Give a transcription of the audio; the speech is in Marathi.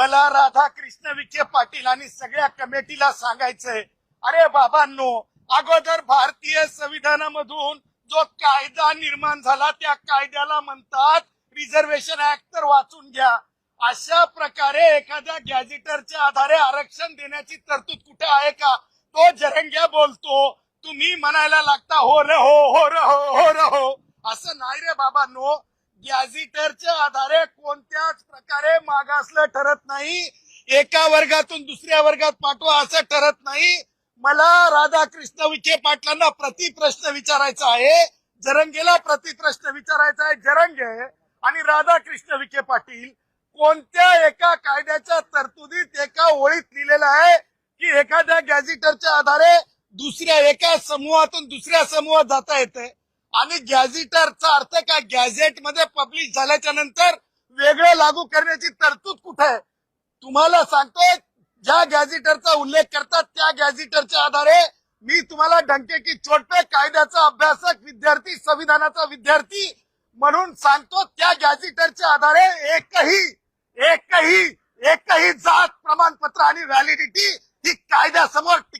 मला राधाकृष्ण विखे पाटील आणि सगळ्या कमिटीला सांगायचंय. अरे बाबांनो अगोदर भारतीय संविधानामधून जो कायदा निर्माण झाला त्या कायद्याला म्हणतात रिझर्वेशन ऍक्ट तर वाचून घ्या. अशा प्रकारे एखाद्या गॅझेटरच्या आधारे आरक्षण देण्याची तरतूद कुठे आहे का? तो जरंग्या बोलतो तुम्ही म्हणायला लागता हो र हो हो र हो हो र हो. असं नाही रे बाबांनो. गॅझिटरच्या आधारे कोणत्याच प्रकारे मागासलं ठरत नाही. एका वर्गातून दुसऱ्या वर्गात पाठवा असं ठरत नाही. मला राधाकृष्ण विखे पाटलांना प्रतिप्रश्न विचारायचा आहे. जरंगेला प्रतिप्रश्न विचारायचा आहे जरंगे आणि राधाकृष्ण विखे पाटील कोणत्या एका कायद्याच्या तरतुदीत एका ओळीत लिहिलेलं आहे की एखाद्या गॅझिटरच्या आधारे दुसऱ्या एका समूहातून दुसऱ्या समूहात जाता येते आणि गॅझेटरचा अर्थ काय? गॅझेटमध्ये पब्लिश झाल्याच्यानंतर वेगळं लागू करण्याची तरतूद कुठे आहे? तुम्हाला सांगतोय ज्या गॅझेटरचा उल्लेख करतात त्या गॅझेटरच्या आधारे मी तुम्हाला डंके की कायद्याचा अभ्यासक विद्यार्थी संविधानाचा विद्यार्थी म्हणून सांगतो त्या गॅझेटरच्या आधारे एकही एकही एकही जात प्रमाणपत्र आणि व्हॅलिडिटी ही कायद्यासमोर